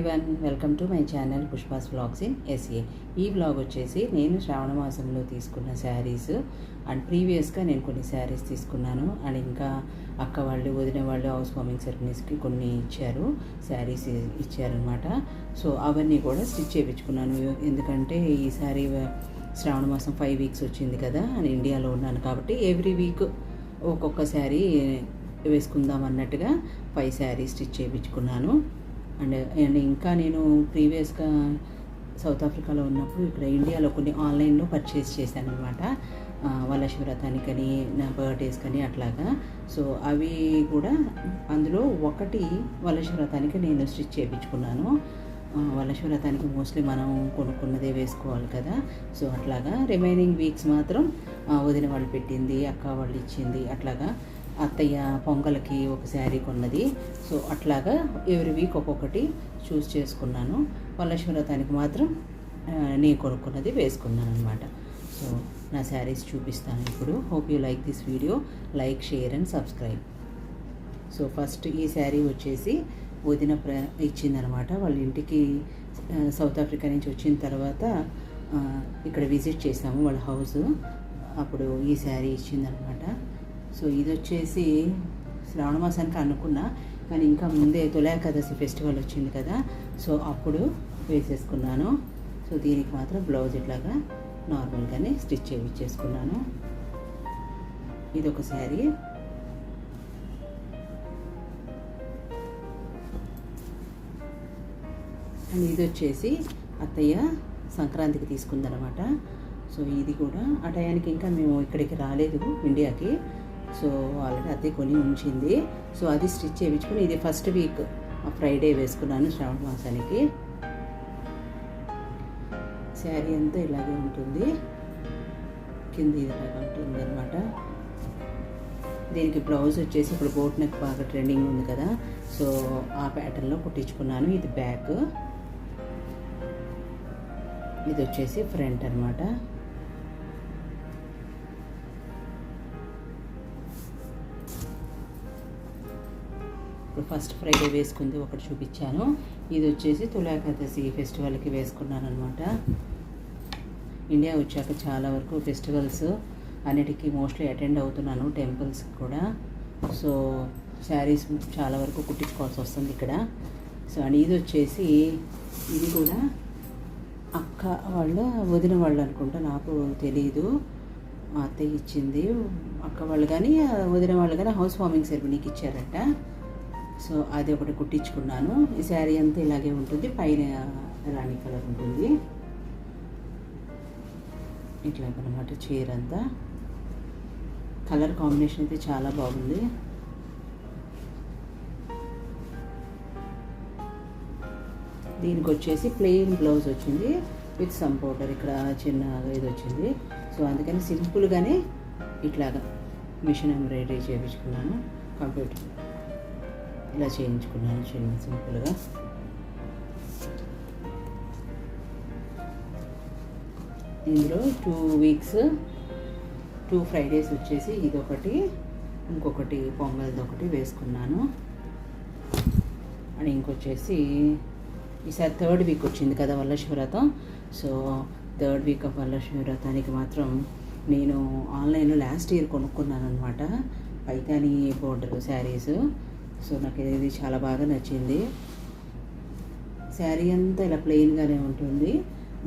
Everyone welcome to my channel Pushpa's blogs in SA ఈ blog వచ్చేసి నేను శ్రావణ మాసంలో తీసుకున్న శారీస్. అండ్ ప్రీవియస్గా నేను కొన్ని శారీస్ తీసుకున్నాను. అండ్ ఇంకా అక్క వాళ్ళు వదిన వాళ్ళు హౌస్ వార్మింగ్ సెరమనీస్కి కొన్ని ఇచ్చారు. శారీస్ ఇచ్చారనమాట సో అవన్నీ కూడా స్టిచ్ చేయించుకున్నాను. ఎందుకంటే ఈ శారీ శ్రావణ మాసం ఫైవ్ వీక్స్ వచ్చింది కదా. నేను ఇండియాలో ఉన్నాను కాబట్టి ఎవ్రీ వీక్ ఒక్కొక్క శారీ వేసుకుందాం అన్నట్టుగా ఫైవ్ శారీస్ స్టిచ్ చేయించుకున్నాను. అండ్ అండ్ ఇంకా నేను ప్రీవియస్గా సౌత్ ఆఫ్రికాలో ఉన్నప్పుడు ఇక్కడ ఇండియాలో కొన్ని ఆన్లైన్లో పర్చేస్ చేశాను అనమాట వాళ్ళ శివరథానికని నా బర్త్డేస్ కానీ అట్లాగా. సో అవి కూడా అందులో ఒకటి వాళ్ళ శివరథానికి నేను స్టిచ్ చేయించుకున్నాను. వాళ్ళ శివరథానికి మోస్ట్లీ మనం కొనుక్కున్నదే వేసుకోవాలి కదా. సో అట్లాగా రిమైనింగ్ వీక్స్ మాత్రం వదిన వాళ్ళు పెట్టింది అక్క వాళ్ళు ఇచ్చింది అట్లాగా. అత్తయ్య పొంగల్కి ఒక శారీ కొన్నది. సో అట్లాగా ఎవ్రీ వీక్ ఒక్కొక్కటి చూస్ చేసుకున్నాను. వాళ్ళ వ్రతానికి మాత్రం నేను కొనుక్కున్నది వేసుకున్నాను అనమాట సో నా శారీస్ చూపిస్తాను ఇప్పుడు. Hope you like this video like share and subscribe so first ఈ శారీ వచ్చేసి వదిన ప్ర ఇచ్చిందనమాట వాళ్ళ ఇంటికి సౌత్ ఆఫ్రికా నుంచి వచ్చిన తర్వాత ఇక్కడ విజిట్ చేసాము వాళ్ళ హౌస్. అప్పుడు ఈ శారీ ఇచ్చిందనమాట సో ఇది వచ్చేసి శ్రావణ మాసానికి అనుకున్నా కానీ ఇంకా ముందే తొలేకాదశి ఫెస్టివల్ వచ్చింది కదా సో అప్పుడు వేసేసుకున్నాను. సో దీనికి మాత్రం బ్లౌజ్ ఇట్లాగా నార్మల్గానే స్టిచ్ చేయించేసుకున్నాను ఇది ఒక శారీ. అండ్ ఇది వచ్చేసి అత్తయ్య సంక్రాంతికి తీసుకుందనమాట. సో ఇది కూడా ఆ టయానికి ఇంకా మేము ఇక్కడికి రాలేదు ఇండియాకి. సో ఆల్రెడీ అదే కొని ఉంచింది. సో అది స్టిచ్ చేయించుకుని ఇది ఫస్ట్ వీక్ ఫ్రైడే వేసుకున్నాను శ్రావణ మాసానికి. శారీ అంతా ఇలాగే ఉంటుంది. కింద ఇలాగా ఉంటుంది అనమాట దీనికి బ్లౌజ్ వచ్చేసి ఇప్పుడు బోట్ నెక్ బాగా ట్రెండింగ్ ఉంది కదా. సో ఆ ప్యాటర్న్లో కుట్టించుకున్నాను. ఇది బ్యాక్ ఇది వచ్చేసి ఫ్రంట్ అనమాట ఫస్ట్ ఫ్రైడే వేసుకుంది ఒకటి చూపించాను. ఇది వచ్చేసి తులాకాదశి ఫెస్టివల్కి వేసుకున్నాను అనమాట ఇండియా వచ్చాక చాలా వరకు ఫెస్టివల్స్ అన్నిటికీ మోస్ట్లీ అటెండ్ అవుతున్నాను టెంపుల్స్కి కూడా. సో శారీస్ చాలా వరకు కుట్టించుకోవాల్సి వస్తుంది ఇక్కడ. సో అండ్ ఇది వచ్చేసి ఇది కూడా అక్క వాళ్ళ వదిన వాళ్ళు అనుకుంటా నాకు తెలియదు మా అత్తయ్య ఇచ్చింది. అక్క వాళ్ళు కానీ వదిన వాళ్ళు కానీ హౌస్ వార్మింగ్ సెరమనీకి ఇచ్చారట. సో అది ఒకటి కుట్టించుకున్నాను. ఈ శారీ అంతా ఇలాగే ఉంటుంది. పైన రాణి కలర్ ఉంటుంది. ఇట్లాగనమాట చీర అంతా కలర్ కాంబినేషన్ అయితే చాలా బాగుంది. దీనికి వచ్చేసి ప్లెయిన్ బ్లౌజ్ వచ్చింది. విత్ సమ్ పౌడర్ ఇక్కడ చిన్న ఇది వచ్చింది. సో అందుకని సింపుల్గానే ఇట్లాగా మిషన్ ఎంబ్రాయిడరీ చేయించుకున్నాను కంప్యూటర్ ఇలా చేయించుకున్నాను చిన్న సింపుల్గా. ఇందులో టూ వీక్స్ టూ ఫ్రైడేస్ వచ్చేసి ఇదొకటి ఇంకొకటి పొంగల్ది ఒకటి వేసుకున్నాను. అండ్ ఇంకొచ్చేసి ఈసారి థర్డ్ వీక్ వచ్చింది కదా వల్ల శివరాతం సో థర్డ్ వీక్ ఆఫ్ వల్ల శివరాతానికి మాత్రం నేను ఆన్లైన్లో లాస్ట్ ఇయర్ కొనుక్కున్నాను అనమాట పైతాని బోర్డర్ శారీస్. సో నాకు ఇది చాలా బాగా నచ్చింది. శారీ అంతా ఇలా ప్లెయిన్గానే ఉంటుంది.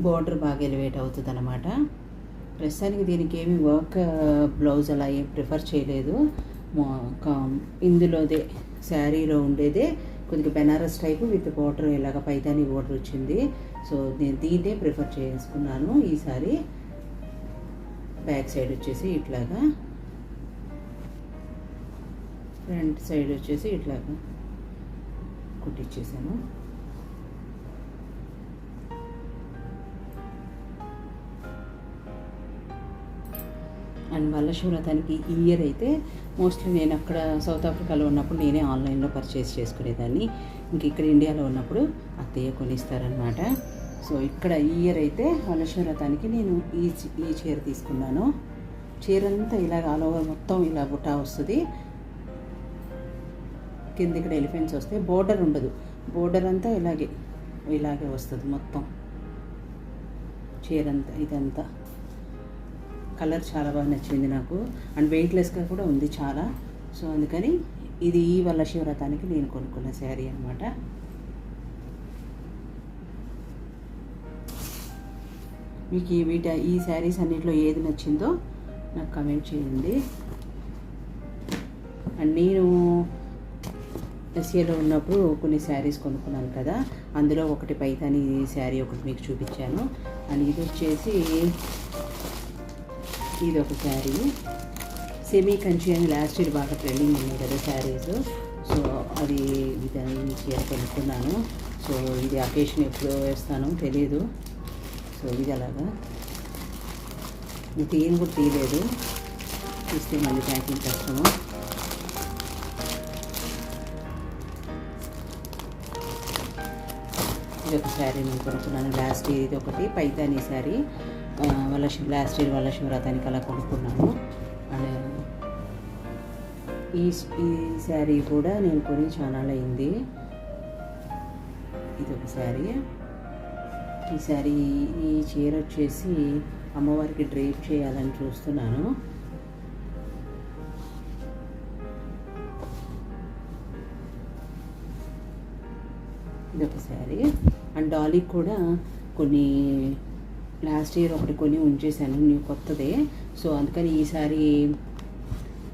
బోర్డర్ బాగా ఎలివేట్ అవుతుంది అనమాట ప్రస్తుతానికి దీనికి ఏమి వర్క్ బ్లౌజ్ అలా ఏం ప్రిఫర్ చేయలేదు. ఇందులోదే శారీలో ఉండేదే కొద్దిగా బెనారస్ టైపు విత్ బార్డర్ ఇలాగ పైతాని బార్డర్ వచ్చింది. సో నేను దీన్నే ప్రిఫర్ చేసుకున్నాను ఈసారి బ్యాక్ సైడ్ వచ్చేసి ఇట్లాగా ఫ్రంట్ సైడ్ వచ్చేసి ఇట్లాగా కుట్టించేసాను అండ్ వల్ల శివరాత్రికి ఈ ఇయర్ అయితే మోస్ట్లీ నేను అక్కడ సౌత్ ఆఫ్రికాలో ఉన్నప్పుడు నేనే ఆన్లైన్లో పర్చేస్ చేసుకునేదాన్ని. ఇంక ఇక్కడ ఇండియాలో ఉన్నప్పుడు అత్తయ్య కొనిస్తారనమాట సో ఇక్కడ ఈ ఇయర్ అయితే వల్ల శివరాత్రికి నేను ఈ ఈ చీర తీసుకున్నాను. చీర అంతా ఇలాగ ఆల్ ఓవర్ మొత్తం ఇలా బుట్టా వస్తుంది. కింద ఇక్కడ ఎలిఫెంట్స్ వస్తాయి బోర్డర్ ఉండదు. బోర్డర్ అంతా ఇలాగే ఇలాగే వస్తుంది మొత్తం. చీర అంతా ఇదంతా. కలర్ చాలా బాగా నచ్చింది నాకు. అండ్ వెయిట్లెస్గా కూడా ఉంది చాలా. సో అందుకని ఇది ఈ వల్ల శివరథానికి నేను కొనుక్కున్న శారీ అనమాట మీకు ఈ వీట ఈ శారీస్ అన్నింటిలో ఏది నచ్చిందో నాకు కమెంట్ చేయండి. అండ్ నేను ఎస్ఏలో ఉన్నప్పుడు కొన్ని శారీస్ కొనుక్కున్నాను కదా అందులో ఒకటి పైతాని శారీ ఒకటి మీకు చూపించాను. అండ్ ఇది వచ్చేసి ఇది ఒక శారీ. సెమీ కంచి అని లాస్ట్ ఇయర్ బాగా ట్రెండింగ్ ఉన్నాయి కదా శారీస్. సో అది ఇది చీర కొనుక్కున్నాను. సో ఇది అకేషన్ ఎప్పుడు వేస్తానో తెలియదు సో ఇది అలాగా. ఇది ఏం కూడా తీయలేదు తీస్తే మళ్ళీ ప్యాకింగ్ కష్టము ఇది ఒక శారీ నేను కొనుక్కున్నాను. లాస్ట్ ఇయర్ ఇది ఒకటి పైతాని శారీ. వాళ్ళ లాస్ట్ ఇయర్ వాళ్ళ శివరాత్రానికి అలా కొనుక్కున్నాను. అండ్ ఈ ఈ శారీ కూడా నేను కొని చాలా అయింది ఇది ఒక శారీ. ఈ శారీ ఈ చీర వచ్చేసి అమ్మవారికి డ్రేప్ చేయాలని చూస్తున్నాను. ఇది ఒక శారీ. అండ్ డాలీకి కూడా కొన్ని లాస్ట్ ఇయర్ ఒకటి కొని ఉంచేసాను న్యూ కొత్తదే. సో అందుకని ఈసారి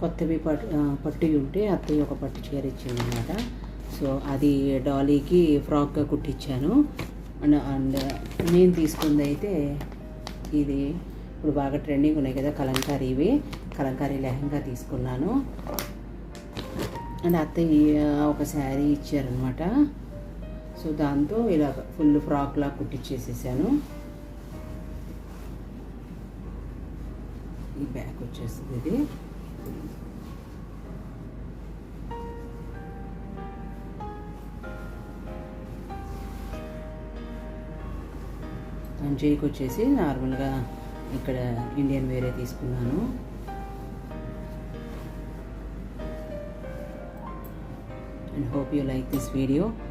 కొత్తవి పట్టు పట్టు ఉంటే అత్తయ్య ఒక పట్టు చీర ఇచ్చింది అనమాట సో అది డాలీకి ఫ్రాక్గా కుట్టించాను అండ్ అండ్ నేను తీసుకుంది అయితే ఇది ఇప్పుడు బాగా ట్రెండింగ్ ఉన్నాయి కదా కలంకారీ ఇవి. కలంకారీ లెహంగా తీసుకున్నాను. అండ్ అత్తయ్య ఒక శారీ ఇచ్చారనమాట. సో దాంతో ఇలా ఫుల్ ఫ్రాక్లా కుట్టించేసేసాను ఈ బ్యాగ్ వచ్చేస్తుంది ఇది. అండ్ వచ్చేసి నార్మల్గా ఇక్కడ ఇండియన్ వేరే తీసుకున్నాను. and hope you like this video